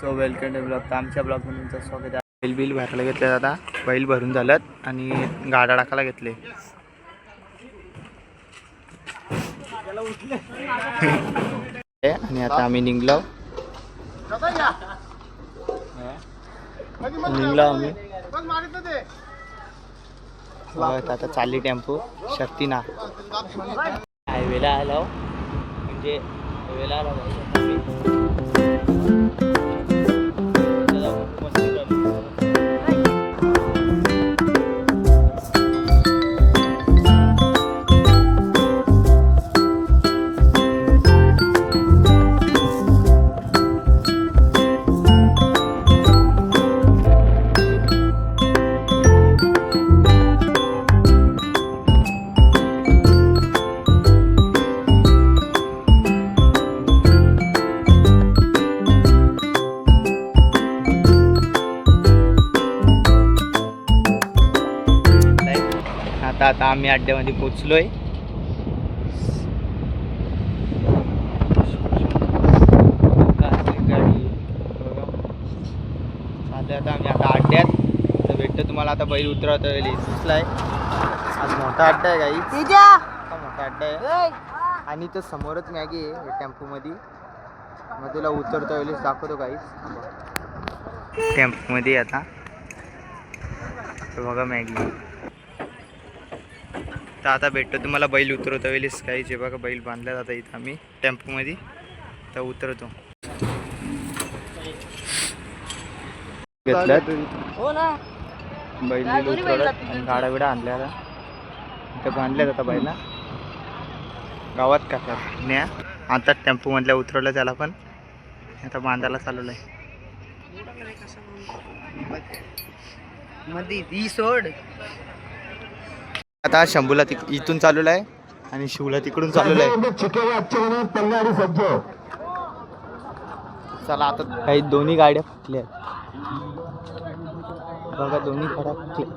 So welcome to blog तर आमच्या ब्लॉगमध्ये तुमचं स्वागत आहे. बैल बिल भरायला घेतले आता. बैल भरून झालं आणि गाडा टाकायला घेतले. आणि आता आम्ही निघलो. निघलो आम्ही. आता चालली टेम्पो. शक्ती ना हायवेला आलो. म्हणजे हायवेला आलो. आता आम्ही अड्ड्यामध्ये पोचलोय. गाडी चाललोय आता आम्ही आता अड्ड्यात. तर भेटतो तुम्हाला आता बैल उतरवता येईल. दिसलाय. आज मोठा अड्डा आहे काही मोठा अड्डा आहे. आणि तो समोरच मॅगी आहे टेम्पोमध्ये. मग तुला उतरता येईल दाखवतो काहीच टेम्पोमध्ये आता. बघा मॅगी. तर आता भेटतो तुम्हाला बैल उतरवता येईल काहीच बघा बैल बांधला जाता इथं आम्ही टेम्पोमध्ये. तर उतरवतो. घेतल्यात. हो ना. बैल आणि. गाडा बिडा आणल्या आता इथं बांधल्यात आता बैला. गावात का तर न्या. आता टेम्पोमधल्या उतरवलं त्याला पण. आता बांधायला चालवलं आहे मध्ये ती सोड. आता शंभूला तिक इथून चालू आहे आणि शिवला तिकडून चालू आहे चला आता काही दोन्ही गाड्या फुटल्या. बघा दोन्ही गाड्या फुटल्या.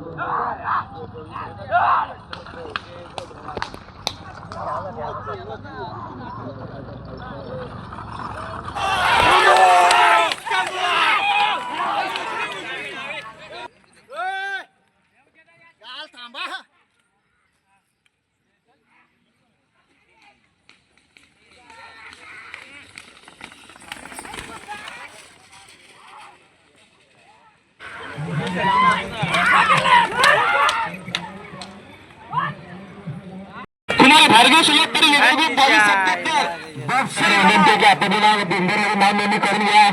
भार्गव सुलभ तरी बॉक्सर विनंती की आपण बिंदूवर नाव नोंदणी करून घ्या.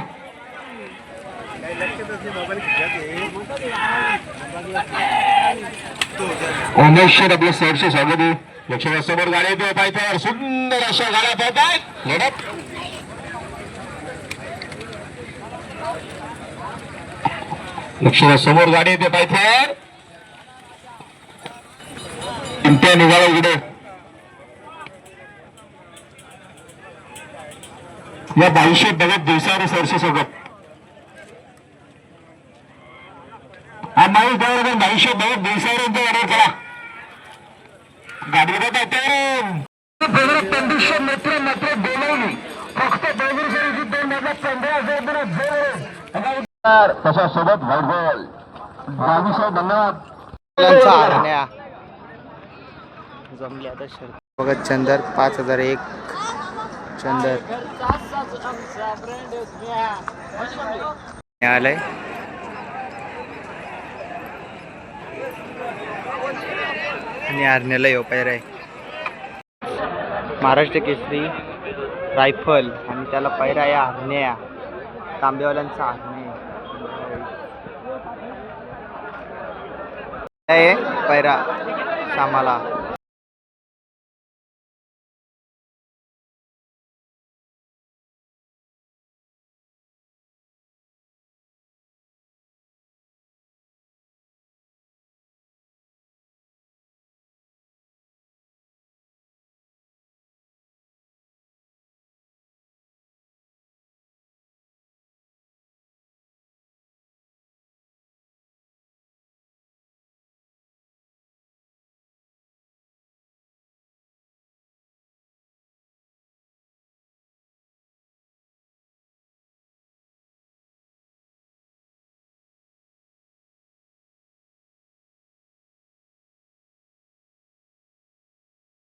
उमेश आपलं सरचे स्वागत आहे. लक्ष्मण समोर गाडी येते पायथ्यावर सुंदर अशा गाड्या पाहत आहेत लढत. लक्ष्मण समोर गाडी येते पायथ्यावर. चिंत्या निघाला इकडे. या बाईशे बघत दिवसावर सरसे सोबत. हा माणूस बरोबर बाईशे बघत दिवसावर ऑर्डर करा गाडी बघत कंडिशन मात्र मात्र बोलवली. फक्त बेगुसरी दोन मधला पंधरा हजार तशा सोबत व्हाईट बॉल. बावीस धन्यवाद मुलांचा हरण्या जमले आता शर्ट. बघा चंदर पाच हजार एक. चंदर. आलंय आणि आरण्याला येऊ पाहिजे आहे महाराष्ट्र केसरी रायफल आणि त्याला पैरा आहे हरण्या तांबेवाल्यांचा हरणे पैरा सामाला.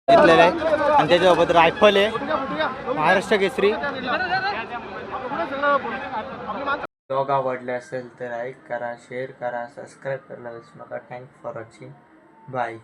घेतलेलं आहे. आणि त्याच्यासोबत रायफल आहे. महाराष्ट्र केसरी. ब्लॉग आवडले असेल तर लाईक करा शेअर करा सबस्क्राईब करायला विसरू नका. Thank for watching bye